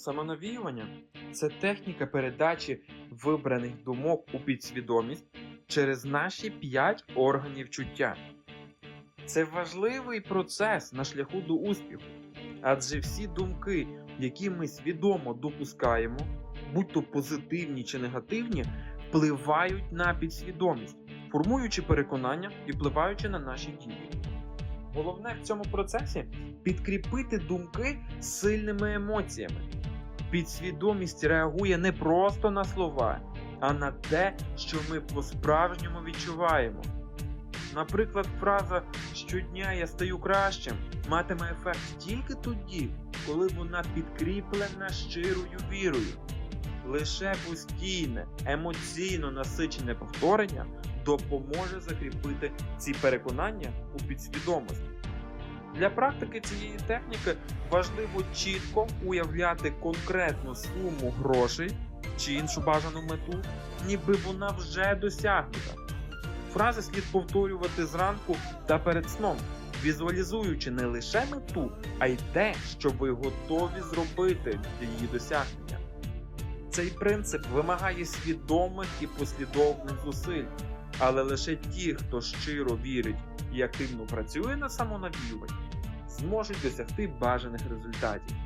Самонавіювання це техніка передачі вибраних думок у підсвідомість через наші п'ять органів чуття. Це важливий процес на шляху до успіху, адже всі думки, які ми свідомо допускаємо, будь то позитивні чи негативні, впливають на підсвідомість, формуючи переконання і впливаючи на наші дії. Головне в цьому процесі підкріпити думки сильними емоціями. Підсвідомість реагує не просто на слова, а на те, що ми по-справжньому відчуваємо. Наприклад, фраза щодня я стаю кращим матиме ефект тільки тоді, коли вона підкріплена щирою вірою. Лише постійне, емоційно насичене повторення допоможе закріпити ці переконання у підсвідомості. Для практики цієї техніки важливо чітко уявляти конкретну суму грошей чи іншу бажану мету, ніби вона вже досягнута. Фрази слід повторювати зранку та перед сном, візуалізуючи не лише мету, а й те, що ви готові зробити для її досягнення. Цей принцип вимагає свідомих і послідовних зусиль, але лише ті, хто щиро вірить і активно працює на самонавіюванні, зможуть досягти бажаних результатів.